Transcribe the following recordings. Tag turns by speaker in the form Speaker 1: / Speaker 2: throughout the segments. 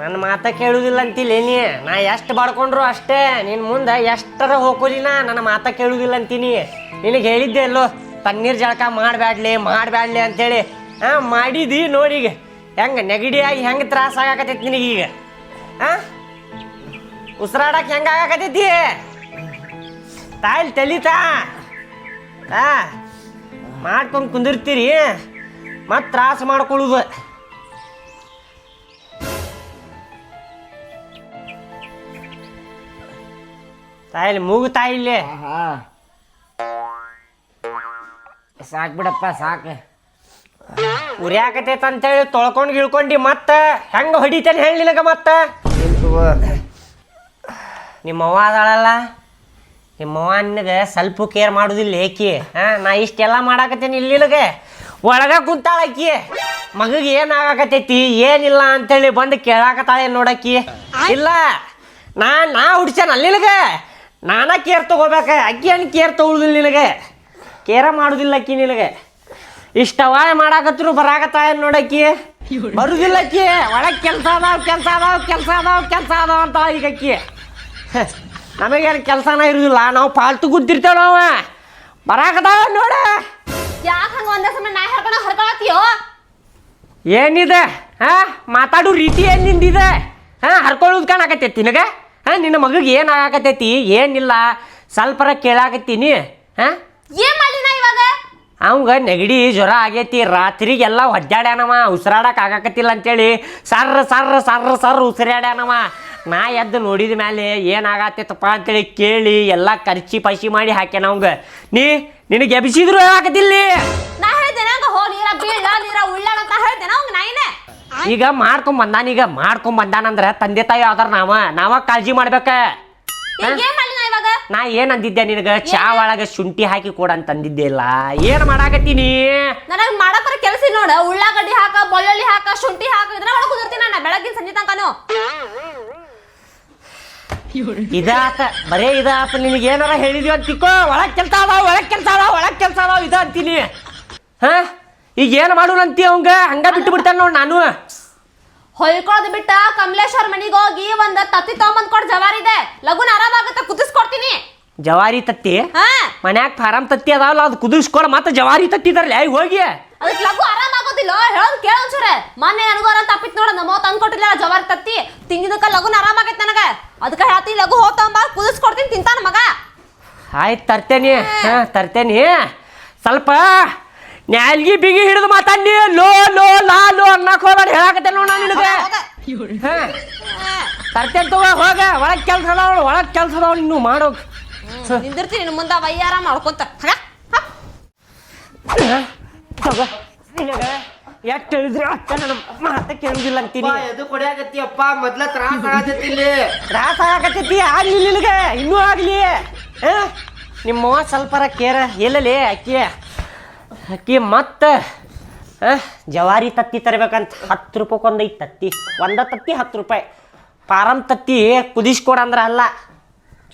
Speaker 1: ನನ್ನ ಮಾತ ಕೇಳುವುದಿಲ್ಲ ಅಂತಿಲ್ಲ ನೀ. ನಾ ಎಷ್ಟು ಬಡ್ಕೊಂಡ್ರು ಅಷ್ಟೇ. ನಿನ್ನ ಮುಂದೆ ಎಷ್ಟರ ಹೋಗೋಲಿನ ನನ್ನ ಮಾತ ಕೇಳುವುದಿಲ್ಲ ಅಂತೀನಿ ನಿನಗೆ ಹೇಳಿದ್ದೆ ಅಲ್ಲೋ ತಣ್ಣೀರು ಜಳಕ ಮಾಡಬೇಡ್ಲಿ ಮಾಡಬೇಡ್ಲಿ ಅಂತೇಳಿ. ಹಾಂ ಮಾಡಿದಿ ನೋಡೀಗ ಹೆಂಗೆ ನೆಗಡಿಯಾಗಿ ಹೆಂಗೆ ತ್ರಾಸ ಆಗಾಕತೈತಿ ನಿನಗೀಗ ಹಾಂ ಉಸಿರಾಡಕ್ಕೆ ಹೆಂಗೆ ಆಗಾಕತೈತಿ ತಾಯಿಲ್ ತಲಿತಾ ಆ, ಮಾಡ್ಕೊಂಡು ಕುಂದಿರ್ತೀರಿ. ಮತ್ತೆ ತ್ರಾಸ ಮಾಡ್ಕೊಳ್ಳುದು. ತಾಯಿಲಿ ಮೂಗು ತಾಯಿಲಿ
Speaker 2: ಹಾ ಸಾಕ್ ಬಿಡಪ್ಪ ಸಾಕು.
Speaker 1: ಉರಿಯಾಕತೈತೆ ಅಂತೇಳಿ ತೊಳ್ಕೊಂಡು ಗಿಳ್ಕೊಂಡು ಮತ್ತೆ ಹೆಂಗೆ ಹೊಡಿತೇನೆ ಹೇಳಿ ನಿನಗೆ ಮತ್ತೆ? ನಿಮ್ಮ ಅವ್ವ ಅದಾಳಲ್ಲ? ನಿಮ್ಮ ಅವ್ವ ನಿನಗೆ ಸ್ವಲ್ಪ ಕೇರ್ ಮಾಡೋದಿಲ್ಲ ಏಕಿ. ಹಾಂ ನಾ ಇಷ್ಟೆಲ್ಲ ಮಾಡಾಕತ್ತೇನೆ ಇಲ್ಲಿ ನಿನಗೆ. ಒಳಗ ಕುಂತಾಳ ಆಕಿ. ಮಗಗೆ ಏನು ಆಗಾಕತೈತಿ ಏನಿಲ್ಲ ಅಂತೇಳಿ ಬಂದು ಕೇಳಾಕತ್ತಾಳೆ ನೋಡಕ್ಕಿ ಇಲ್ಲ ನಾ ನಾ ಹುಡ್ಸ್ಯಾನ ಅಲ್ಲಿ ನಿನಗೆ? ನಾನ ಕೇರ್ ತಗೋಬೇಕ ಅಕ್ಕಿ ಹಣ್ಣು ಕೇರ್ ತಗೊಳುದಿಲ್ಲ ನಿನಗೆ. ಕೇರ ಮಾಡುದಿಲ್ಲ ಅಕ್ಕಿ ನಿನಗೆ. ಇಷ್ಟವ ಮಾಡಾಕತ್ರು ಬರಾಕತ್ತಾಯ ನೋಡಕ್ಕಿ ಬರುದಿಲ್ಲ ಅಕ್ಕಿ. ಒಳಗೆ ಕೆಲಸ ಅದಾವ ಕೆಲಸ ಅದಾವ ಕೆಲಸ ಅದಾವ ಕೆಲಸ ಅದಾವ ಅಂತ ಈಗ ಅಕ್ಕಿ. ನಮಗೇನ್ ಕೆಲಸನ ಇರುದಿಲ್ಲ. ನಾವು ಪಾಲ್ತು ಗುದ್ದಿರ್ತೇವೆ ನಾವು ಬರಾಕತ್ತಾವ ನೋಡ.
Speaker 3: ಯಾಕೆ ಹಂಗ ಒಂದೇ ಸಮಯ ನಾ ಹೇಳ್ಕೊಂಡ ಹರ್ಕೊಳತ್ತೀಯೋ?
Speaker 1: ಏನಿದೆ? ಹಾ ಮಾತಾಡೋ ರೀತಿ ಏನ್ ನಿಂದಿದೆ? ಹಾ ಹರ್ಕೊಳ್ಳೋದು ಕಾಣಕತ್ತೈತಿ ನಿನಗೆ? ಹಾ ನಿನ್ನ ಮಗಗೆ ಏನು ಆಗಾಕತ್ತೈತಿ? ಏನಿಲ್ಲ. ಸ್ವಲ್ಪರ ಕೇಳಾಕತ್ತೀನಿ. ಹಾ?
Speaker 3: ಏನ್ ಮಾಡ್ಲಿ ನಾ ಇವಾಗ?
Speaker 1: ಅವಂಗ ನೆಗಡಿ ಜ್ವರ ಆಗೈತಿ. ರಾತ್ರಿಗೆಲ್ಲ ಒದ್ದಾಡ್ಯಾನವ. ಉಸಿರಾಡಕ್ ಆಗಾಕತ್ತಿಲ್ಲ ಅಂತೇಳಿ. ಸರ್ರ ಸರ್ರ ಸರ್ರ ಸರ್ರ ಉಸಿರಾಡ್ಯಾನವ. ನಾ ಎದ್ದು ನೋಡಿದ ಮೇಲೆ ಏನಾಗತ್ತೈತಪ್ಪ ಅಂತೇಳಿ ಕೇಳಿ ಎಲ್ಲ ಖರ್ಚಿ ಪಸಿ ಮಾಡಿ ಹಾಕ್ಯಾನ ಅವಂಗ. ನೀ ನಿನಗೆ ಎಬ್ಸಿದ್ರು ಆಗತ್ತಿಲ್ಲ
Speaker 3: ನಾ ಹೇಳ್ತೇನೆ ಹಂಗ ನೀರ ಬೀಳ ನೀರ ಉಳ್ಳಾಡ ಅಂತ ಹೇಳ್ತೇನೆ ಅವಂಗ ನಾಯಿನೇ
Speaker 1: ಈಗ ಮಾಡ್ಕೊಂಡ್ ಬಂದಾನ ಈಗ ಮಾಡ್ಕೊಂಡ್ ಬಂದಾನಂದ್ರ ತಂದೆ ತಾಯಿ ಯಾವ್ದಾರ ನಾವ. ನಾವ ಕಾಳಜಿ ಮಾಡ್ಬೇಕ.
Speaker 3: ನಾ
Speaker 1: ಏನ್ ಅಂದಿದ್ದೆ ನಿನಗ? ಚಾ ಒಳಗ ಶುಂಠಿ ಹಾಕಿ ಕೊಡ ಅಂತ ಅಂದಿದ್ದೆ ಇಲ್ಲ. ಏನ್ ಮಾಡಾಕತ್ತೀನಿ?
Speaker 3: ನನಗ್ ಮಾಡಕ್ ಕೆಲಸ ನೋಡ. ಉಳ್ಳಾಗಡ್ಡಿ ಹಾಕ ಬೆಳ್ಳುಳ್ಳಿ ಹಾಕ ಶುಂಠಿ ಹಾಕ ಇದ್ರ ಒಳಗೆ ಕುದಿರ್ತೀನಿ ನಾನು. ಬೆಳಗಿನ ಸಂಜೆ ತನಕನು.
Speaker 1: ಇದಾತ ಬರೇ ಇದಾತ. ನಿನಗೆ ಏನಾರ ಹೇಳಿದ್ವಿ ಅಂತ ತಿಕ್ಕೋ ಒಳಗ್ ಕೆಲ್ಸ ಅದಾವ ಒಳಗ್ ಕೆಲ್ಸ ಅದಾವ ಒಳಗ್ ಕೆಲ್ಸ ಅದಾವ. ಇದ ಅಂತೀನಿ. ಹಾ? ಈಗ ಏನು ಮಾಡೋಣ ಅಂತಿ ಅವಂಗ? ಹಂಗ ಬಿಟ್ಟು ಬಿಡ್ತಾನ ನೋಡಿ ನಾನು.
Speaker 3: ಹೊಯ್ಕೊಳದ್ ಬಿಟ್ಟ ಕಮಲೇಶ್ವರ್ ಮನಿಗೆ ಹೋಗಿ ಒಂದ್ ತತ್ತಿ ತಗೊಂಬಂದ್ ಕೊಡ್ ಜವಾರಿ ಇದೆ. ಲಗುನ್ ಆರಾಮಾಗತ್ತ ಕುದಿಸ್ಕೊಡ್ತೀನಿ.
Speaker 1: ಜವಾರಿ ತತ್ತಿ?
Speaker 3: ಹಾ.
Speaker 1: ಮನ್ಯಾಗ ಫಾರಂ ತತ್ತಿ ಅದಾವಲ್ಲ ಅದು ಕುದಿಸ್ಕೊಳ ಮತ್ತೆ ಜವಾರಿ ತತ್ತಿ ತರಲಿ ಹೋಗಿ.
Speaker 3: ಅದಕ್ಕೆ ಲಘು ಆರಾಮ ಆಗೋದಿಲ್ಲ ಹೇಳೋದ್ ಕೇಳ ಒಂಚೂರೆ. ಮೊನ್ನೆ ನನಗೂ ತಪ್ಪಿತ್ತು ತಪ್ಪಿತ್ ನೋಡ ನಮ್ಮ ತಂದ್ ಕೊಟ್ಟಿಲ್ಲ ಜವಾರಿ ತತ್ತಿ. ತಿಂದಿದ್ದಕ್ಕ ಲಗುನ್ ಆರಾಮ ಆಗೈತೆ ನನಗ. ಅದಕ್ಕೆ ಹೇಳ್ತೀನಿ ಲಘು ಹೋತಂಬ ಕುದಿಸ್ಕೊಡ್ತೀನಿ ತಿಂತಾನ ಮಗ.
Speaker 1: ಆಯ್ತು ತರ್ತೇನಿ. ಹಾ ತರ್ತೇನಿ. ಸ್ವಲ್ಪ ನ್ಯಾಲ್ಗಿ ಬಿಗಿ ಹಿಡಿದು ಮಾತಾಡಿ ಲೋ ಲೋ ಲಾ ಲೋ ಅನ್ನಕ್ ಹೋಗ್ಬೇಡ ಹೇಳಕತ್ತೇನೆ ನೋಡ ನಿನಗೆ. ಹಾ. ತರ್ತೇನೆ ತಗೋ ಹೋಗ. ಒಳಗ್ ಕೆಲ್ಸ ಅದಾವ ಒಳಗ್ ಕೆಲ್ಸ ಅದಾವ ಇನ್ನು ಮಾಡೋ.
Speaker 3: ನಿಂದಿರ್ತೀನಿ ನಿನ್ನ ಮುಂದೆ ವಯ್ಯಾರ ಮಾಡ್ಕೊಂತ.
Speaker 1: ತಗೋ. ನಿನಗೆ ಎಷ್ಟು ಹೇಳಿದ್ರೆ ಅಷ್ಟ ನನ್ನ ಮಾತ ಕೇಳುದಿಲ್ಲ ಅಂತೀನಿ.
Speaker 2: ಎದು ಕೊಡ್ಯಾಕತ್ತಿಯಪ್ಪ ಮೊದ್ಲ ತ್ರಾಸ ಆಗತೈತಿ ಇಲ್ಲಿ
Speaker 1: ತ್ರಾಸ ಆಗತೈತಿ ಆಗ್ಲಿ ನಿನಗೆ ಇನ್ನೂ ಆಗ್ಲಿ. ಹಾ ನಿಮ್ಮವ್ವ ಸ್ವಲ್ಪರ ಕೇರ ಎಲ್ಲಲಿ ಅಕ್ಕಿ? ಅಕ್ಕಿ ಮತ್ತೆ ಜವಾರಿ ತತ್ತಿ ತರಬೇಕಂತ ಹತ್ತು ರೂಪಾಯಿ ಐತಿ ತತ್ತಿ ಒಂದ ತತ್ತಿ ಹತ್ತು ರೂಪಾಯಿ. ಪಾರಂ ತತ್ತಿ ಕುದಿಸ್ಕೊಡ ಅಂದ್ರ ಅಲ್ಲ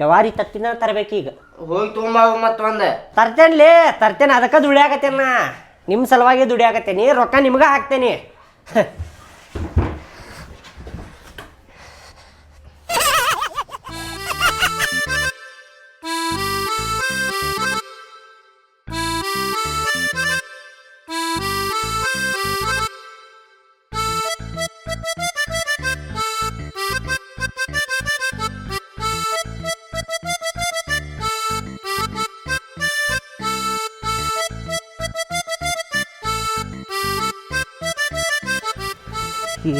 Speaker 1: ಜವಾರಿ ತತ್ತಿನ ತರಬೇಕೀಗ
Speaker 2: ಹೋಗಿ ತೊಗೊಂಬ ಮತ್ತೆ ಒಂದ.
Speaker 1: ತರ್ತೇನ್ಲೇ ತರ್ತೇನೆ ಅದಕ್ಕೆ ದುಡಿಯಾಕತ್ತೇನ ನಿಮ್ಮ ಸಲುವಾಗಿ ದುಡಿಯಾಕತ್ತೇನಿ ರೊಕ್ಕ ನಿಮ್ಗೆ ಹಾಕ್ತೇನಿ.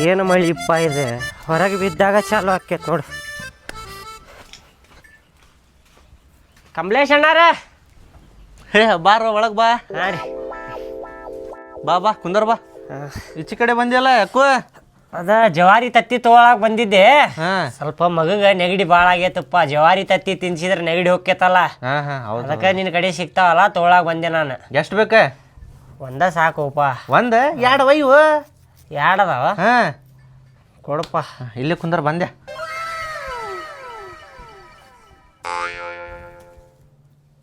Speaker 1: ಏನು ಮಳಿಪ್ಪ ಇದೆ? ಹೊರಗೆ ಬಿದ್ದಾಗ ಚಾಲು ಆಕೈತೆ ನೋಡು ಕಮಲೇಶ್ ಅಣ್ಣಾರ?
Speaker 4: ಹೇ ಬಾರ ಒಳಗೆ ಬಾ.
Speaker 1: ಹಾಂ ರೀ.
Speaker 4: ಬಾ ಬಾ ಕುಂದರ್ ಬಾ. ಈಚೆ ಕಡೆ ಬಂದಿಲ್ಲ ಯಾಕೋ?
Speaker 1: ಅದ ಜವಾರಿ ತತ್ತಿ ತೊಗೊಳಕ್ ಬಂದಿದ್ದೆ.
Speaker 4: ಹಾ.
Speaker 1: ಸ್ವಲ್ಪ ಮಗಗ ನೆಗಡಿ ಭಾಳ ಆಗೈತಪ್ಪ. ಜವಾರಿ ತತ್ತಿ ತಿನ್ಸಿದ್ರೆ ನೆಗಡಿ ಹೋಗ್ತೈತಲ್ಲ
Speaker 4: ಹಾ ಹಾ ಹೌದು
Speaker 1: ಅದಕ್ಕೆ ನಿನ್ನ ಕಡೆ ಸಿಗ್ತಾವಲ್ಲ ತೊಗೊಳಕ್ ಬಂದೆ ನಾನು.
Speaker 4: ಎಷ್ಟು ಬೇಕ?
Speaker 1: ಒಂದ ಸಾಕುಪ್ಪ.
Speaker 4: ಒಂದ? ಎರಡು ಒಯ್ವು?
Speaker 1: ಎರಡದಾವ
Speaker 4: ಹಾಂ.
Speaker 1: ಕೊಡಪ್ಪ.
Speaker 4: ಇಲ್ಲಿ ಕುಂದ್ರ ಬಂದೆ.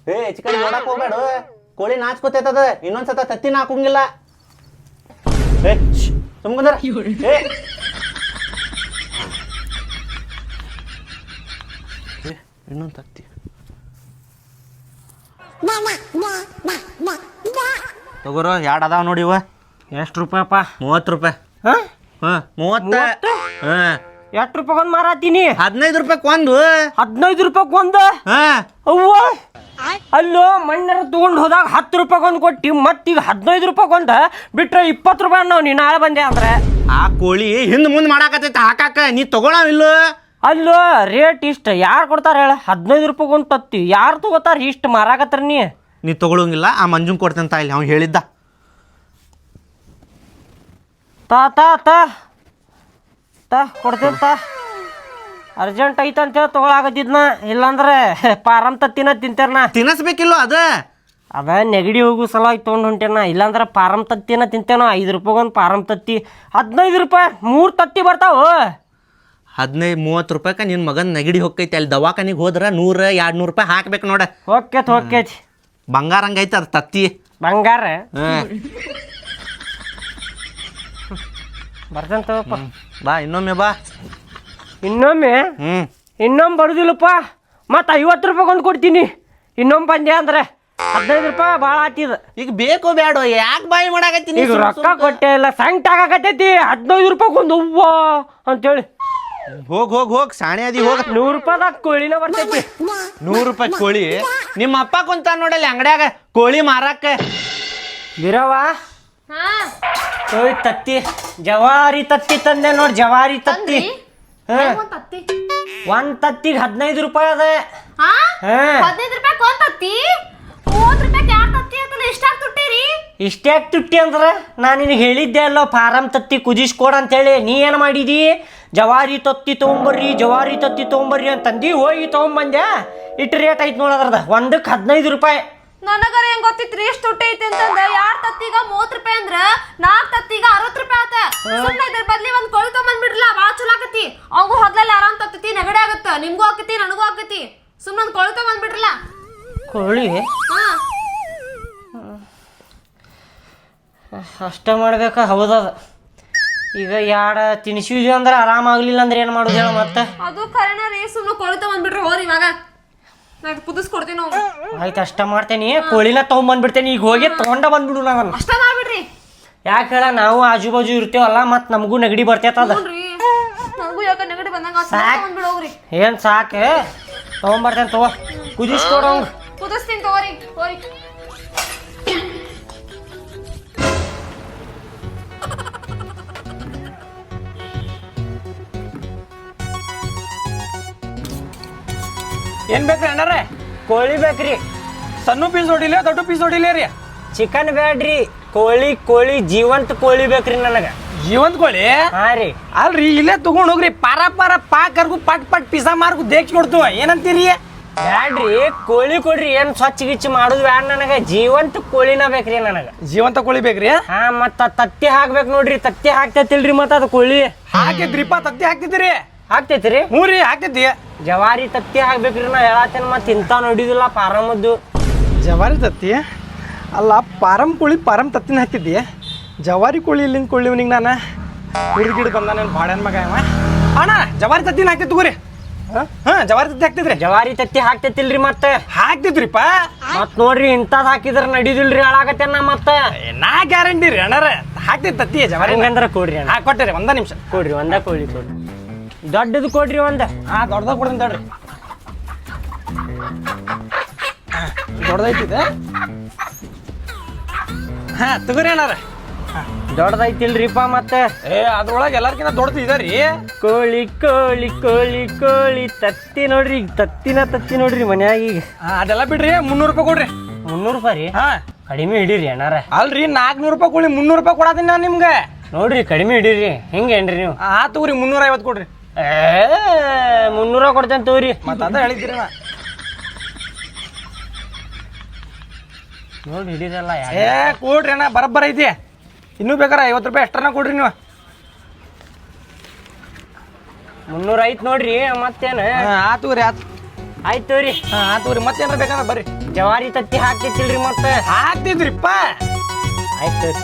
Speaker 4: ಏ ಹೆಚ್ಚು ನೋಡಕ್ ಹೋಗ್ಬೇಡ. ಕೋಳಿ ನಾಚ್ಕೋತೈತದ. ಇನ್ನೊಂದ್ ಸತ ತತ್ತಿ ನಾಕಂಗಿಲ್ಲ ಏ ಸುಮ್ಕುಂದ್ರ ಏ. ಇನ್ನೊಂದು ತತ್ತಿ. ತಗೋರು ಎರಡು ಅದಾವ ನೋಡಿವ
Speaker 1: ಎಷ್ಟು ರೂಪಾಯಪ್ಪ
Speaker 4: ಮೂವತ್ತು ರೂಪಾಯಿ.
Speaker 1: ಹಾಂ?
Speaker 4: ಹಾಂ ಮೂವತ್ತ? ಹಾಂ.
Speaker 1: ಎಷ್ಟು ರೂಪಾಯಿ ಒಂದು ಮಾರಾತೀನಿ?
Speaker 4: ಹದಿನೈದು ರೂಪಾಯಿ ಒಂದು
Speaker 1: ಹದಿನೈದು ರೂಪಾಯಿ ಒಂದು
Speaker 4: ಹಾಂ.
Speaker 1: ಅವ್ವ ಅಲ್ಲೋ ಮಣ್ಣರ ತಗೊಂಡು ಹೋದಾಗ ಹತ್ತು ರೂಪಾಯಿ ಒಂದು ಕೊಟ್ಟು ಮತ್ತೀಗ ಹದಿನೈದು ರೂಪಾಯಿ ಒಂದು ಬಿಟ್ರೆ ಇಪ್ಪತ್ತು ರೂಪಾಯಿ ನಾವು ನೀನು ನಾಳೆ ಬಂದೆ ಅಂದ್ರೆ?
Speaker 4: ಆ ಕೋಳಿ ಹಿಂದ್ ಮುಂದೆ ಮಾಡಾಕತ್ತೈತಿ ಹಾಕಾಕ. ನೀ ತಗೊಳವಿಲ್ಲ
Speaker 1: ಅಲ್ಲೋ ರೇಟ್ ಇಷ್ಟ. ಯಾರು ಕೊಡ್ತಾರ ಹೇಳ? ಹದಿನೈದು ರೂಪಾಯಿ ಒಂದು ತತ್ತಿ. ಯಾರು ತಗೋತಾರ ಇಷ್ಟು ಮಾರಾಕತ್ರ ನೀ?
Speaker 4: ನೀ ತಗೊಳಂಗಿಲ್ಲ ಆ ಮಂಜುನ್ ಕೊಡ್ತಂತ ಇಲ್ಲಿ ಅವ್ನು ಹೇಳಿದ್ದ.
Speaker 1: ತಾ ತಾ ತಾ. ತಾ ಕೊಡ್ತೇನೆ ತಾ. ಅರ್ಜೆಂಟ್ ಐತೆ ಅಂತೇಳಿ ತೊಗೊಳಾಗತ್ತಿದ್ನ ಇಲ್ಲಾಂದ್ರೆ ಪಾರಮ್ ತತ್ತಿನ ತಿಂತೇರ್ನ
Speaker 4: ತಿನ್ನಿಸ್ಬೇಕಿಲ್ಲ ಅದ?
Speaker 1: ಅದ ನೆಗಡಿ ಹೋಗು ಸಲವಾಗಿ ತೊಗೊಂಡು ಹೊಂಟೇನ ಇಲ್ಲಾಂದ್ರೆ ಪಾರಮ್ ತತ್ತಿನ ತಿಂತೇನೋ ಐದು ರೂಪಾಯಿ ಒಂದು ಪಾರಂ ತತ್ತಿ ಹದಿನೈದು ರೂಪಾಯಿ ಮೂರು ತತ್ತಿ ಬರ್ತಾವ.
Speaker 4: ಹದಿನೈದು ಮೂವತ್ತು ರೂಪಾಯಿಕ ನಿನ್ನ ಮಗನ ನೆಗಡಿ ಹೊಕ್ಕೈತಿ. ಅಲ್ಲಿ ದವಾಖಾನಿಗೆ ಹೋದ್ರೆ ನೂರ ಎರಡು ನೂರು ರೂಪಾಯಿ ಹಾಕ್ಬೇಕು ನೋಡ.
Speaker 1: ಹೋಗ್ಯತ್
Speaker 4: ಬಂಗಾರ ಹಂಗೈತೆ ಅದು ತತ್ತಿ.
Speaker 1: ಬಂಗಾರ. ಬರ್ತೇನೆ ತಗೋಪ್ಪ
Speaker 4: ಬಾ ಇನ್ನೊಮ್ಮೆ ಬಾ.
Speaker 1: ಇನ್ನೊಮ್ಮೆ?
Speaker 4: ಹ್ಞೂ
Speaker 1: ಇನ್ನೊಮ್ಮೆ ಬರುದಿಲ್ಲಪ್ಪ. ಮತ್ತು ಐವತ್ತು ರೂಪಾಯಿ ಕೊಂಡು ಕೊಡ್ತೀನಿ. ಇನ್ನೊಮ್ಮೆ ಬಂದೆ ಅಂದ್ರೆ ಹದಿನೈದು ರೂಪಾಯಿ ಭಾಳ ಆತಿದ.
Speaker 4: ಈಗ ಬೇಕು ಬೇಡ ಯಾಕೆ ಬಾಯಿ ಮಾಡಾಕತ್ತೀನಿ
Speaker 1: ಈಗ ರೊಕ್ಕ ಕೊಟ್ಟೆ ಇಲ್ಲ ಸಂಕ್ಟ್ ಆಗಾಕತ್ತೈತಿ. ಹದಿನೈದು ರೂಪಾಯಿ ಒಂದು ಹೂವ ಅಂತೇಳಿ.
Speaker 4: ಹೋಗ್ ಹೋಗ್ ಹೋಗ್ ಸಾಣೆ ಅದಿ ಹೋಗ.
Speaker 1: ನೂರು ರೂಪಾಯಿದಾಗ ಕೋಳಿನ ಬರ್ತೈತಿ.
Speaker 4: ನೂರು ರೂಪಾಯಿ ಕೋಳಿ. ನಿಮ್ಮ ಅಪ್ಪ ಕುಂತ ನೋಡಲ್ಲಿ ಅಂಗಡ್ಯಾಗ ಕೋಳಿ ಮಾರಾಕ.
Speaker 1: ಬಿರವಾ
Speaker 3: ಹಾ.
Speaker 1: ಓಯ್ ತತ್ತಿ. ಜವಾರಿ ತತ್ತಿ ತಂದೆ ನೋಡಿ ಜವಾರಿ ತತ್ತಿ. ಒಂದು
Speaker 3: ಒಂದ್ ತತ್ತಿ?
Speaker 1: ಒಂದ್ ತತ್ತಿಗೆ ಹದಿನೈದು ರೂಪಾಯಿ ಅದ.
Speaker 3: ಹಾ?
Speaker 1: ಹಾ.
Speaker 3: ಹದಿನೈದು ರೂಪಾಯಿ ಒಂದ್ ತತ್ತಿ? ಮೂವತ್ತು ರೂಪಾಯಿ
Speaker 1: ಇಷ್ಟ್ಯಾಕ್ ತುಟ್ಟಿ ಅಂದ್ರೆ ನಾನು ನಿನಗೆ ಹೇಳಿದ್ದೆ ಅಲ್ಲೋ ಫಾರಂ ತತ್ತಿ ಕುದಿಸ್ಕೊಡ ಅಂತೇಳಿ. ನೀ ಏನು ಮಾಡಿದಿ? ಜವಾರಿ ತತ್ತಿ ತೊಗೊಂಬರ್ರಿ ಜವಾರಿ ತತ್ತಿ ತೊಗೊಂಬರ್ರಿ ಅಂತಂದಿ ಹೋಗಿ ತೊಗೊಂಬಂದೆ. ಇಟ್ಟು ರೇಟ್ ಐತೆ ನೋಡದ್ರದ ಒಂದಕ್ಕೆ ಹದಿನೈದು ರೂಪಾಯಿ.
Speaker 3: ನನಗರ ಹೆಂಗ್ ಗೊತ್ತಿತ್ರಿ? ಎಷ್ಟು ತುಟ್ಟಿ ಐತಿ ಅಂತಂದ್ರೆ ಯಾರ್ ತತ್ತಿಗ ಮೂವತ್ತು ರೂಪಾಯಿ ಅಂದ್ರೆ ನಾಲ್ಕ್ ಸುಮ್ನೆ ಇದ್ರ ಬದ್ಲಿ ಒಂದ್ ಕೊಳ್ ತೊಗೊಂಬಂದ್ಬಿಡ್ರಲ್ಲ ಬಾಳ ಚಲೋ ಆಕತಿ. ಅವಂಗೂ ಹೊದ್ಲಲ್ಲಿ ಆರಾಮ್ ತತ್ತತಿ ನೆಗಡಿ ಆಗತ್ತ ನಿಮ್ಗೂ ಆಕತಿ ನನಗೂ ಆಕತಿ. ಸುಮ್ಮನೆ ಒಂದ್ ಕೊಳ್ ತೊಗೊಂಬಂದ್ಬಿಡ್ರಲ್ಲ
Speaker 1: ಕೋಳಿ
Speaker 3: ಹಾ.
Speaker 1: ಅಷ್ಟ ಮಾಡ್ಬೇಕ ಹೌದದ ಈಗ ಯಾಡ ತಿನ್ಸಿದ್ವಿ ಅಂದ್ರೆ ಆರಾಮಾಗ್ಲಿಲ್ಲ ಅಂದ್ರೆ ಏನು ಮಾಡೋದು ಹೇಳ ಮತ್ತೆ?
Speaker 3: ಅದು ಕಾರಣ ರೀ ಸುಮ್ಮನೆ ಕೊಳ್ ತಗೊಂಡ್ಬಿಡ್ರಿ ಹೋರಿ ಇವಾಗ. ನಾನು ಕುದಿಸ್ಕೊಡ್ತೀನಿ ನಾವು
Speaker 1: ಆಯ್ತು ಅಷ್ಟ ಮಾಡ್ತೇನಿ ಕೋಳಿನ ತಗೊಂಬಂದ್ಬಿಡ್ತೇನೆ ಈಗ ಹೋಗಿ ತಗೊಂಡ ಬಂದ್ಬಿಡು ನಾನು
Speaker 3: ಅಷ್ಟ ಮಾಡ್ಬಿಡ್ರಿ.
Speaker 1: ಯಾಕೆ ಹೇಳ ನಾವು ಆಜು ಬಾಜು ಇರ್ತೇವಲ್ಲ ಮತ್ತು ನಮಗೂ ನೆಗಡಿ ಬರ್ತೈತದ
Speaker 3: ಏನ್ ನನಗೂ ಯಾಕ ನೆಗಡಿ ಬಂದಂಗ
Speaker 1: ಸಾಕ್.
Speaker 3: ಬಂದ್ಬಿಡು ಹೋಗ್ರಿ.
Speaker 1: ಏನು ಸಾಕೆ ತೊಗೊಂಬರ್ತೇನೆ ತಗೋ. ಕುದಿಸ್ಕೊಡೋಂಗ
Speaker 3: ಕುದಿಸ್ತೀನಿ ತಗೋರಿ ಹೋರಿ.
Speaker 5: ಏನ್ ಬೇಕ್ರಿ ಅಣ್ಣಾರೇ?
Speaker 1: ಕೋಳಿ ಬೇಕ್ರಿ.
Speaker 5: ಸಣ್ಣ ಪೀಸ್ ಹೊಡಿಲೇ ದೊಡ್ಡ ಪೀಸ್ ಹೊಡಿಲೇ ರೀ?
Speaker 1: ಚಿಕನ್ ಬೇಡ್ರಿ. ಕೋಳಿ ಕೋಳಿ ಜೀವಂತ ಕೋಳಿ ಬೇಕ್ರಿ ನನಗೆ.
Speaker 5: ಜೀವಂತ ಕೋಳಿ?
Speaker 1: ಹಾ ರೀ.
Speaker 5: ಅಲ್ರಿ ಇಲ್ಲೇ ತಗೊಂಡ್ ಹೋಗ್ರಿ. ಪಾರ ಪಾರ ಪಾಕರ್ಗು ಪಟ್ ಪಟ್ ಪಿಸಾ ಮಾರ್ಗು ದೇಕ್ ಕೊಡ್ತೀವ. ಏನಂತೀರಿ?
Speaker 1: ಬ್ಯಾಡ್ರಿ ಕೋಳಿ ಕೊಡ್ರಿ ಏನು ಸ್ವಚ್ಛ ಗಿಚ್ಚ ಮಾಡುದು ಬ್ಯಾಡ ನನಗೆ. ಜೀವಂತ ಕೋಳಿನ ಬೇಕ್ರಿ ನನಗೆ.
Speaker 5: ಜೀವಂತ ಕೋಳಿ ಬೇಕ್ರಿ?
Speaker 1: ಹಾ ಮತ್ತ ತತ್ತಿ ಹಾಕ್ಬೇಕು ನೋಡ್ರಿ. ತತ್ತಿ ಹಾಕ್ತೈತಿಲ್ರಿ ಮತ್ತ ಅದು ಕೋಳಿ.
Speaker 5: ಹಾಕಿದ್ರಿಪ್ಪ ತತ್ತಿ ಹಾಕ್ತಿದ್ರಿ
Speaker 1: ಹಾಕ್ತೈತ್ರಿ?
Speaker 5: ಹ್ಞೂ ರೀ ಹಾಕ್ತೈತಿ
Speaker 1: ಜವಾರಿ ತತ್ತಿ ಹಾಕ್ಬೇಕ್ರಿ ನಾ ಹೇಳತ್ತೇನೆ ಮತ್ತೆ ಇಂಥ ನೋಡಿದಿಲ್ಲ ಪಾರಮದ್ದು.
Speaker 5: ಜವಾರಿ ತತ್ತಿ? ಅಲ್ಲ ಪಾರಂ ಕೋಳಿ ಪಾರಂ ತತ್ತಿನ ಹಾಕ್ತಿದ್ದಿ ಜವಾರಿ ಕೋಳಿ ಇಲ್ಲಿಂದ ಕೊಳ್ಳಿ ಇವನಿಗೆ ನಾನು. ಹುಡುಗಿಡ್ ಬಂದಾನ ಭಾಳ ಮಗ ಅವ? ಅಣ್ಣ ಜವಾರಿ ತತ್ತಿನ ಹಾಕ್ತಿ ತಗೋರಿ ಹಾಂ? ಜವಾರಿ ತತ್ತಿ ಹಾಕ್ತಿದ್ರಿ?
Speaker 1: ಜವಾರಿ ತತ್ತಿ ಹಾಕ್ತೈತಿಲ್ರಿ ಮತ್ತೆ?
Speaker 5: ಹಾಕ್ತಿದ್ರಿಪ್ಪ?
Speaker 1: ಮತ್ ನೋಡ್ರಿ ಇಂಥದ್ ಹಾಕಿದ್ರ ನಡೀದಿಲ್ರಿ ಹಾಳಾಗತ್ತೆ ನಾ ಮತ್ತೆ
Speaker 5: ನಾ ಗ್ಯಾರಂಟಿ ರೀ ಅಣ್ಣರ. ಹಾಕ್ತಿದ್ ತತ್ತಿ ಜವಾರಿ.
Speaker 1: ಹಂಗಂದ್ರ ಕೊಡ್ರಿ ಅಣ್ಣ.
Speaker 5: ಕೊಟ್ಟರಿ ಒಂದ ನಿಮಿಷ.
Speaker 1: ಕೊಡ್ರಿ ಒಂದ ಕೋಳಿ ಕೊಡ್ರಿ. ದೊಡ್ಡದು ಕೊಡ್ರಿ ಒಂದ.
Speaker 5: ಹಾ ದೊಡ್ಡದಾಗ ಕೊಡ್ತೀನಿ ತಡ್ರಿ. ದೊಡ್ಡದೈತಿದೆ ಹಾ ತಗೋರಿ ಅಣ್ಣಾರ
Speaker 1: ದೊಡ್ಡದೈತಿಲ್ರಿಪ್ಪ ಮತ್ತೆ.
Speaker 5: ಏ ಅದ್ರೊಳಗೆ ಎಲ್ಲಾರ್ಕಿಂತ ದೊಡ್ಡದು ಇದಾರಿ.
Speaker 1: ಕೋಳಿ ಕೋಳಿ ಕೋಳಿ ಕೋಳಿ ತತ್ತಿ ನೋಡ್ರಿ ಈಗ ತತ್ತಿನ ತತ್ತಿ ನೋಡ್ರಿ ಮನ್ಯಾಗ ಈಗ.
Speaker 5: ಅದೆಲ್ಲ ಬಿಡ್ರಿ ಮುನ್ನೂರು ರೂಪಾಯಿ ಕೊಡ್ರಿ.
Speaker 1: ಮುನ್ನೂರು ರೂಪಾಯಿ ರೀ?
Speaker 5: ಹಾ.
Speaker 1: ಕಡಿಮೆ ಹಿಡೀರಿ ಅಣ್ಣಾರ
Speaker 5: ಅಲ್ರಿ ನಾಲ್ಕುನೂರು ರೂಪಾಯಿ ಕೊಡಿ ಮುನ್ನೂರು ರೂಪಾಯಿ ಕೊಡತೀನಿ ನಾನು ನಿಮ್ಗೆ.
Speaker 1: ನೋಡ್ರಿ ಕಡಿಮೆ ಹಿಡೀರಿ. ಹೆಂಗೇನ್ರಿ ನೀವು?
Speaker 5: ಆ ತಗೋರಿ ಮುನ್ನೂರ ಐವತ್ತು ಕೊಡ್ರಿ.
Speaker 1: ಏ ಮುನ್ನೂರ ಕೊಡ್ತೇನೆ ತಗೋರಿ.
Speaker 5: ಮತ್ತೆ ಅದ ಹೇಳಿದ್ದೀರಿ ನಾ.
Speaker 1: ನೋಡಿ
Speaker 5: ಏ ಕೊಡ್ರಿ ಅಣ್ಣ ಬರಬ್ಬರ ಐತಿ. ಇನ್ನೂ ಬೇಕಾರ ಐವತ್ತು ರೂಪಾಯಿ ಎಷ್ಟರನ್ನ ಕೊಡ್ರಿ ನೀವು?
Speaker 1: ಮುನ್ನೂರ ಐತ್ ನೋಡ್ರಿ ಮತ್ತೇನು?
Speaker 5: ಆತು ರೀ ಆತು.
Speaker 1: ಆಯ್ತು ರೀ
Speaker 5: ಹಾ ಆತು ರೀ ಮತ್ತೇನ್ರ ಬೇಕಾರ ಬರ್ರಿ.
Speaker 1: ಜವಾರಿ ತತ್ತಿ ಹಾಕ್ತಿತ್ತಿಲ್ರಿ ಮತ್ತೆ?
Speaker 5: ಹಾಕ್ತಿದ್ರಿಪ್ಪ.
Speaker 1: ಆಯ್ತು ರೀ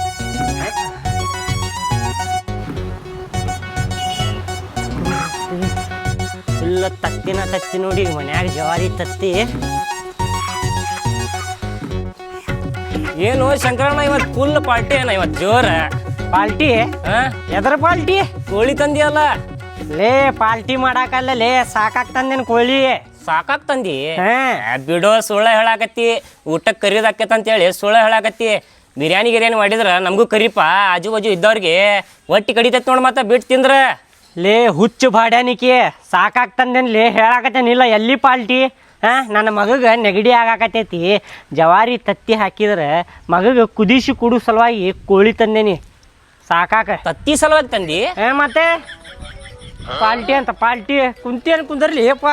Speaker 1: ಇಲ್ಲ ತತ್ತಿನ ತತ್ತಿ ನೋಡಿ ಮನ್ಯಾಗ ಜವಾರಿ ತತ್ತಿ.
Speaker 6: ಏನು ಶಂಕರಣ್ಣ ಇವತ್ತು ಫುಲ್ ಪಾರ್ಟಿ ಏನ ಇವತ್ತು ಜೋರ?
Speaker 1: ಪಾಲ್ಟಿ?
Speaker 6: ಹಾ
Speaker 1: ಎದ್ರ ಪಾಲ್ಟಿ?
Speaker 6: ಕೋಳಿ ತಂದಿಯಲ್ಲ?
Speaker 1: ಲೇ ಪಾಲ್ಟಿ ಮಾಡಾಕಲ್ಲ ಲೇ ಸಾಕಾಗ್ತಂದೇನು ಕೋಳಿ.
Speaker 6: ಸಾಕಾಗ್ ತಂದಿ?
Speaker 1: ಹಾ.
Speaker 6: ಆ, ಬಿಡೋ ಸುಳ್ಳ ಹೇಳಾಕತ್ತಿ ಊಟಕ್ಕೆ ಅಂತ ಹೇಳಿ ಸುಳ್ಳ ಹೇಳಾಕತ್ತಿ. ಬಿರಿಯಾನಿ ಗಿರಿಯಾನಿ ಮಾಡಿದ್ರ ನಮಗೂ ಕರಿಪ ಆಜು ಬಾಜು ಇದ್ದವ್ರಿಗೆ ಒಟ್ಟಿ ಕಡಿತೈತಿ ನೋಡ್ ಮತ್ತೆ ಬಿಟ್ಟು ತಿಂದ್ರ.
Speaker 1: ಲೇ ಹುಚ್ಚು ಬಾಡ್ಯಾನಿಕೆ ಸಾಕಾಗ್ತಂದೇನು ಲೇ ಹೇಳಾಕತ್ತೇನಿಲ್ಲ ಎಲ್ಲಿ ಪಾಲ್ಟಿ? ಹಾ ನನ್ನ ಮಗಗೆ ನೆಗಡಿ ಆಗಾಕತೈತಿ ಜವಾರಿ ತತ್ತಿ ಹಾಕಿದ್ರೆ ಮಗಗೆ ಕುದಿಸಿ ಕುಡು ಸಲುವಾಗಿ ಕೋಳಿ ತಂದೇನಿ. ಸಾಕಾಕ.
Speaker 6: ತತ್ತಿ ಸಲುವಾಗಿ ತಂದಿ?
Speaker 1: ಏ ಮತ್ತೆ? ಪಾಲ್ಟಿ ಅಂತ ಪಾಲ್ಟಿ. ಕುಂತೇನು ಕುಂದರ್ಲಿ ಏಪ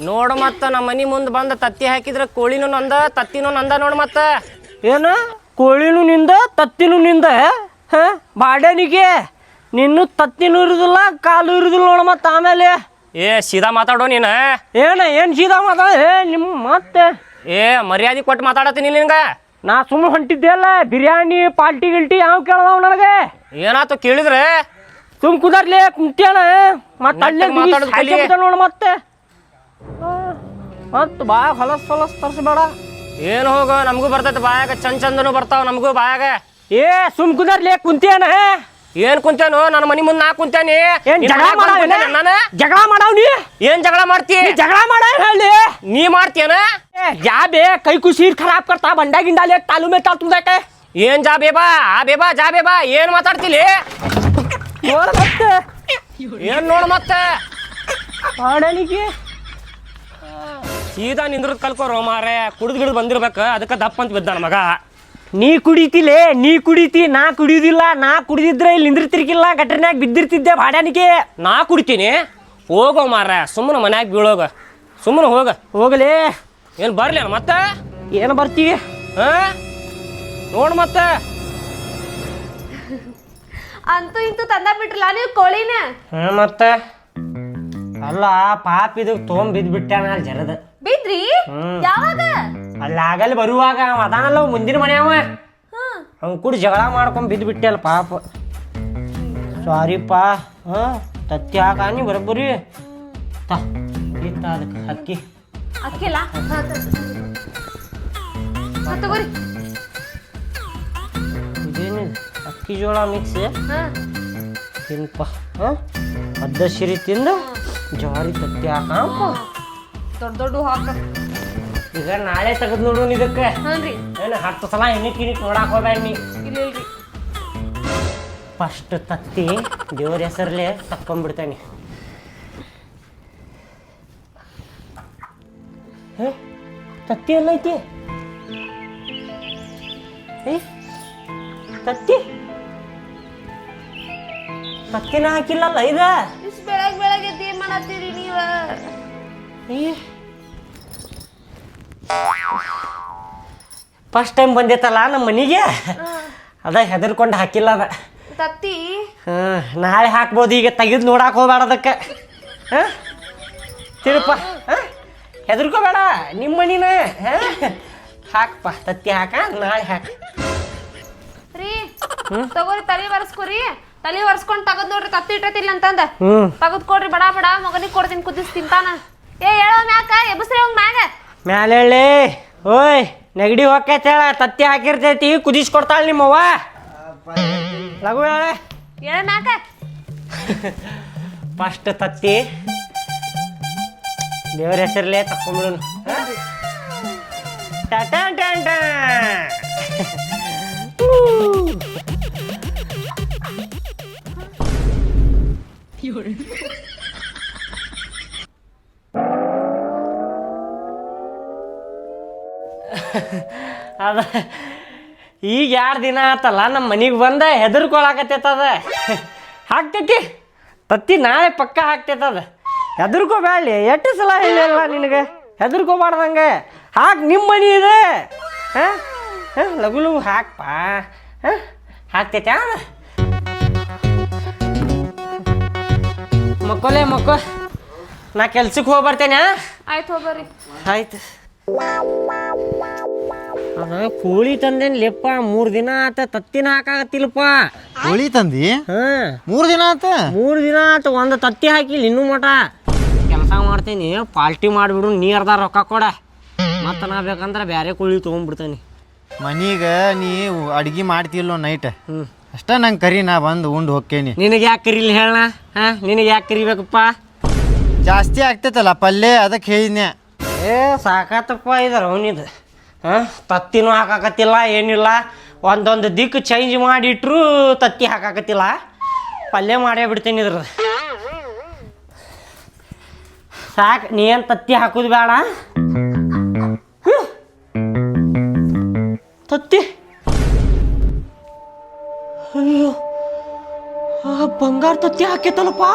Speaker 6: ನೋಡು ಮತ್ತ ನಮ್ಮ ಮನಿ ಮುಂದೆ ಬಂದ ತತ್ತಿ ಹಾಕಿದ್ರೆ ಕೋಳಿನೂ ನಂದ ತತ್ತಿನೂ ನಂದ ನೋಡು ಮತ್ತ.
Speaker 1: ಏನು? ಕೋಳಿನೂ ನಿಂದ ತತ್ತಿನೂ ನಿಂದ ಹಾ? ಬಾಡ್ಯಾನಿಗೆ. ನಿನ್ನೂ ತತ್ತಿನೂ ಇರುದಿಲ್ಲ ಕಾಲು ಇರುದಿಲ್ಲ ನೋಡು ಮತ್ತೆ ಆಮೇಲೆ.
Speaker 6: ಏ ಸೀದಾ ಮಾತಾಡೋ ನೀನ?
Speaker 1: ಏನ ಏನ್ ಸೀದಾ ಮಾತಾಡ ಏ ನಿಮ್ಮ ಮತ್ತೆ
Speaker 6: ಏ ಮರ್ಯಾದೆ ಕೊಟ್ಟು ಮಾತಾಡತ್ತೀನಿ ನಿನ್ಗ?
Speaker 1: ನಾ ಸುಮ್ಮನೆ ಹೊಂಟಿದ್ದೆ ಅಲ್ಲ ಬಿರಿಯಾನಿ ಪಾಲ್ಟಿ ಗಿಲ್ಟಿ ಯಾವ ಕೇಳ್ದಾವ ನನಗೆ?
Speaker 6: ಏನಾತು ಕೇಳಿದ್ರೆ?
Speaker 1: ಸುಮ್ ಕುದರ್ಲಿ ಕುಂತ್ಯಾನ? ಮತ್ತೆ ಅಲ್ಲೇ
Speaker 6: ನೆಟ್ಟಗ್ ಮಾತಾಡೋದ್ ಕಲಿ.
Speaker 1: ನೋಡು ಮತ್ತೆ. ಮತ್ತೆ ಬಾ ಹೊಲಸ್ ಹೊಲಸ್ ತರ್ಸ್ಬೇಡ.
Speaker 6: ಏನು ಹೋಗೋ ನಮಗೂ ಬರ್ತೈತೆ ಬಾಯಾಗ. ಚಂದ ಚಂದನು ಬರ್ತಾವ ನಮಗೂ ಬಾಯಾಗ.
Speaker 1: ಏ ಸುಮ್ ಕುದರ್ಲಿ ಕುಂತ್ಯಾನ?
Speaker 6: ಏನ್ ಕುಂತೇನು ನನ್ನ ಮನಿ ಮುಂದೆ ನಾ ಕುಂತೇನಿ
Speaker 1: ಏನ್ ಜಗಳ ಮಾಡಾವ್ ಜಗಳ ನೀ?
Speaker 6: ಏನ್ ಜಗಳ ಮಾಡ್ತಿ?
Speaker 1: ಜಗಳ ಮಾಡ ಹೇಳಿ?
Speaker 6: ನೀ ಮಾಡ್ತೀಯನ?
Speaker 1: ಜಾಬೆ ಜಾ ಕೈ ಕುಸಿ ಖರಾಬ್ ಕರ್ತಾ ಬಂಡ ಗಿಂಡಾಲೆ ತಾಲು ಮೇ ತಾಲ್ ತುಮ್ದಾಕೆ
Speaker 6: ಏನ್ ಜಾ ಬೇಬಾ ಆ ಬೇಬಾ ಜಾ ಬೇಬಾ ಏನ್ ಮಾತಾಡ್ತಿಲಿ? ಏನ್ ನೋಡ ಮತ್ತೆ? ಸೀದಾ ನಿಂದ್ರದ್ ಕಲ್ಕೋ ರೋ ಕುಡಿದ್ ಗಿಡದ್ ಬಂದಿರ್ಬೇಕ ಅದಕ್ಕೆ ದಪ್ಪ ಅಂತ ಬಿದ್ದಾನ ಮಗ.
Speaker 1: ನೀ ಕುಡಿತಿಲೇ ನೀ ಕುಡಿತಿ ನಾ ಕುಡಿಯುದಿಲ್ಲ ನಾ ಕುಡಿದಿದ್ರೆ ಇಲ್ಲಿ ನಿಂದಿರ್ತಿರ್ಕಿಲ್ಲ ಗಟ್ರನ್ಯಾಗ ಬಿದ್ದಿರ್ತಿದ್ದೆ ಬಾಡ್ಯಾನಿಗೆ
Speaker 6: ನಾ ಕುಡಿತೀನಿ. ಹೋಗೋ ಮಾರ ಸುಮ್ಮನೆ ಮನ್ಯಾಗ ಬೀಳೋಗ. ಸುಮ್ಮನೆ ಹೋಗ.
Speaker 1: ಹೋಗಲೇ.
Speaker 6: ಏನು ಬರ್ಲಿ ಮತ್ತೆ?
Speaker 1: ಏನು ಬರ್ತೀವಿ?
Speaker 6: ಹಾ? ನೋಡು ಮತ್ತೆ.
Speaker 3: ಅಂತೂ ಇಂತೂ ತಂದ ಬಿಟ್ರಲ್ಲ ನೀವು ಕೋಳಿನ?
Speaker 1: ಹಾ ಮತ್ತೆ. ಅಲ್ಲ ಪಾಪ ಇದು ತೊಗೊಂಡ್ ಬಿದ್ದ ಬಿಟ್ಟಾನ ಅಲ್ಲಿ ಜರದ.
Speaker 3: ಬಿದ್ರಿ? ಯಾವಾಗ?
Speaker 1: ಅಲ್ಲಿ ಆಗಲ್ಲಿ ಬರುವಾಗ ಅವ ಅದಾನಲ್ಲ ಅವ ಮುಂದಿನ ಮನೆಯವ
Speaker 3: ಅವ.
Speaker 1: ಅವ್ನು ಕೂಡ ಜಗಳ ಮಾಡ್ಕೊಂಡು ಬಿದ್ದು ಬಿಟ್ಟೆ ಅಲ್ಲ ಪಾಪ ಸಾರಿಪ್ಪ ಹಾ ತತ್ತಿ ಹಾಕ ನೀ ಬರೋಬ್ಬರಿ. ತ ಇತ್ತ ಅದಕ್ಕೆ ಅಕ್ಕಿ
Speaker 3: ಅಕ್ಕಿಲ್ಲ ತಗೋರಿ.
Speaker 1: ಅಕ್ಕಿ ಜೋಳ ಮಿಕ್ಸ್ ತಿನ್ಪ. ಹಾ ಅರ್ಧ ಸಿರಿ ತಿಂದು ಜವಾರಿ ತತ್ತಿ ಹಾಕಪ್ಪ
Speaker 3: ದೊಡ್ಡ ದೊಡ್ಡ ಹಾಕ.
Speaker 1: ಈಗ ನಾಳೆ ತೆಗೆದು ನೋಡು ಇದಕ್ಕೆ.
Speaker 3: ಹಾನ್ರಿ
Speaker 1: ಏನು ಹತ್ತು ಸಲ ಎಣ್ಣೆ ಕಿಣಿಕ್ ನೋಡಕ್ ಹೋಗ್ಬೇಡ ನೀ.
Speaker 3: ಇಲ್ಲ ಇಲ್ರಿ
Speaker 1: ಫಸ್ಟ್ ತತ್ತಿ ದೇವ್ರ ಹೆಸರಲ್ಲೇ ತಕ್ಕೊಂಡ್ಬಿಡ್ತಾನೆ ಹೇ ತತ್ತಿ ಎಲ್ಲೈತಿ ಏ ತತ್ತಿ? ತತ್ತಿನ ಹಾಕಿಲ್ಲಲ್ಲ ಇದ?
Speaker 3: ಇಷ್ಟು ಬೆಳಗ್ಗೆ ಏನ್ ಮಾಡತ್ತೀರಿ ನೀವ?
Speaker 1: ಫಸ್ಟ್ ಟೈಮ್ ಬಂದೈತಲ್ಲ ನಮ್ಮ ಮನೆಗೆ? ಅದ ಹೆದರ್ಕೊಂಡು ಹಾಕಿಲ್ಲ ಅದ.
Speaker 3: ತತ್ತಿ?
Speaker 1: ಹಾಂ ನಾಳೆ ಹಾಕ್ಬೋದು ಈಗ ತೆಗೆದು ನೋಡಕ್ಕೆ ಹೋಗ್ಬೇಡ ಅದಕ್ಕೆ. ಹಾಂ? ತಿರುಪ ಹಾಂ? ಹೆದರ್ಕೋಬೇಡ ನಿಮ್ಮ ಮನಿನ. ಹಾಂ? ಹಾಕಪ್ಪ ತತ್ತಿ ಹಾಕ ನಾಳೆ ಹಾಕ.
Speaker 3: ರೀ ತಗೋರಿ ತಲೆ ಒರೆಸ್ಕೊರಿ ತಲೆ ಒರೆಸ್ಕೊಂಡು ತಗದ್ ನೋಡ್ರಿ ತತ್ತಿ ಇಟ್ಟತಿಲ್ಲ ಅಂತಂದ.
Speaker 1: ಹ್ಞೂ
Speaker 3: ತಗದ್ ಕೊಡ್ರಿ ಬಡ ಬಡ ಮಗನಿಗೆ ಕೊಡ್ತೀನಿ ಕುದಿಸ್ ತಿಂತಾನ ಏ ಹೇಳೋ ಮ್ಯಾಕ ಎಬ್ಸ್ರಿ ಅವ್ನ ಮ್ಯಾಗ.
Speaker 1: ಮ್ಯಾಲೆ ಹೇಳಿ ಓಯ್ ನೆಗಡಿ ಹೋಗ್ತೈತೆ ಹೇಳ ತತ್ತಿ ಹಾಕಿರ್ತೈತಿ ಕುದಿಸ್ಕೊಡ್ತಾಳೆ ನಿಮ್ಮವ್ವ. ಲಘು ಹೇಳ.
Speaker 3: ಹೇಳ ಮ್ಯಾಕ
Speaker 1: ಫಸ್ಟ್ ತತ್ತಿ. ದೇವ್ರ ಹೆಸರ್ಲೆ ತಕೊಂಬಿಡು ಟಟನ್ ಟನ್ ಟನ್. ಅದ. ಈಗ ಎರಡು ದಿನ ಆತಲ್ಲ ನಮ್ಮ ಮನೆಗೆ ಬಂದ ಹೆದರ್ಕೊಳಕತ್ತೈತದ. ಹಾಕ್ತೈತಿ. ತತ್ತಿ ನಾಳೆ ಪಕ್ಕ ಹಾಕ್ತೈತದ. ಹೆದರ್ಕೋಬೇಡಿ ಎಷ್ಟು ಸಲ ಹೇಳಿಲ್ಲ ನಿನಗೆ? ಹೆದರ್ಕೋಬಾರ್ದಂಗೆ. ಹಾಕಿ ನಿಮ್ಮ ಮನೆ ಇದೆ. ಹಾಂ? ಹಾಂ ಲಘು ಲಘು ಹಾಕ್ಪ. ಹಾಂ? ಹಾಕ್ತೈತೆ ಮಕ್ಕೋಲೆ ಮಕ್ಕೋ. ನಾ ಕೆಲ್ಸಕ್ಕೆ ಹೋಗ್ಬರ್ತೇನೆ
Speaker 3: ಆಯ್ತು ಹೋಗ್ಬರ್ರಿ.
Speaker 1: ಆಯ್ತು. ಅದ ಕೋಳಿ ತಂದೇನ್ ಲೆಪ್ಪ ಮೂರ್ ದಿನ ಆತ ತತ್ತಿನ ಹಾಕಾಗತ್ತಿಲ್ಲಪ್ಪ
Speaker 7: ಕೋಳಿ ತಂದಿ?
Speaker 1: ಹಾ.
Speaker 7: ಮೂರು ದಿನ ಆತ?
Speaker 1: ಮೂರ್ ದಿನ ಆತ ಒಂದ್ ತತ್ತಿ ಹಾಕಿಲ್ಲ ಇನ್ನು ಮಟ. ಕೆಲಸ ಮಾಡ್ತೀನಿ ಪಾಲ್ಟಿ ಮಾಡಿಬಿಡು ನೀ ಅರ್ಧ ರೊಕ್ಕ ಕೊಡ. ಮತ್ತ ನಾ ಬೇಕಂದ್ರ ಬ್ಯಾರೆ ಕೋಳಿ ತಗೊಂಡ್ಬಿಡ್ತೇನಿ
Speaker 7: ಮನೀಗ ನೀ ಅಡ್ಗಿ ಮಾಡ್ತಿಲ್ಲೋ ನೈಟ್ ಅಷ್ಟ ನಂಗೆ ಕರಿ ನಾ ಬಂದು ಉಂಡು ಹೋಕ್ಕೇನಿ.
Speaker 1: ನಿನಗೆ ಯಾಕೆ ಕರಿಲಿ ಹೇಳ ಹಾಂ? ನಿನಗೆ ಯಾಕೆ ಕರಿಬೇಕಪ್ಪ?
Speaker 7: ಜಾಸ್ತಿ ಆಗ್ತೈತಲ್ಲ ಪಲ್ಯ ಅದಕ್ಕೆ ಹೇಳಿದ್ನೆ
Speaker 1: ಏ ಸಾಕಾತಪ್ಪ ಇದಾರ ಅವನಿದು ಹಾಂ? ತತ್ತಿನೂ ಹಾಕಾಕತ್ತಿಲ್ಲ, ಏನಿಲ್ಲ. ಒಂದೊಂದು ದಿಕ್ಕು ಚೇಂಜ್ ಮಾಡಿಟ್ರು ತತ್ತಿ ಹಾಕಾಕತ್ತಿಲ್ಲ. ಪಲ್ಯ ಮಾಡೇ ಬಿಡ್ತೀನಿ ಇದ್ರದ್ದು ಸಾಕು, ನೀ ಏನು ತತ್ತಿ ಹಾಕೋದು ಬೇಡ. ತತ್ತಿ. ಅಯ್ಯೋ ಬಂಗಾರ ತತ್ತಿ ಹಾಕೈತಲ್ಲಪ್ಪ.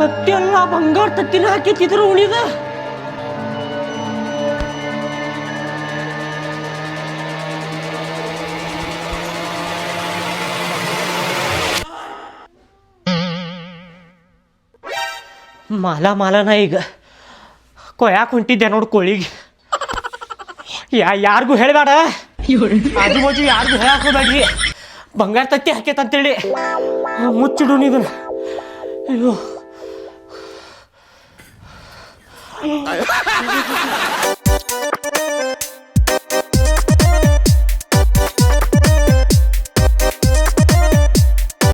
Speaker 1: ತತ್ತಿ ಅಲ್ಲ, ಬಂಗಾರ ತತ್ತಿನ ಹಾಕಿತ್ತಿದ್ರು ಉಳಿದ ಮಾಲ ಮಾಲನ ಈಗ. ಕೊಯ್ಯಾಕ ಹೊಂಟಿದ್ದೆ ನೋಡು ಕೋಳಿಗೆ. ಯಾ, ಯಾರಿಗೂ ಹೇಳಬೇಡ. ಆಜು ಬಾಜು ಯಾರಿಗೂ ಹೇಳಾಕೋಬೇಡ್ರಿ ಬಂಗಾರ ತತ್ತಿ ಹಾಕೈತಂತೇಳಿ ಮುಚ್ಚಿಡು ಇದನ್ನ ಅಯ್ಯೋ.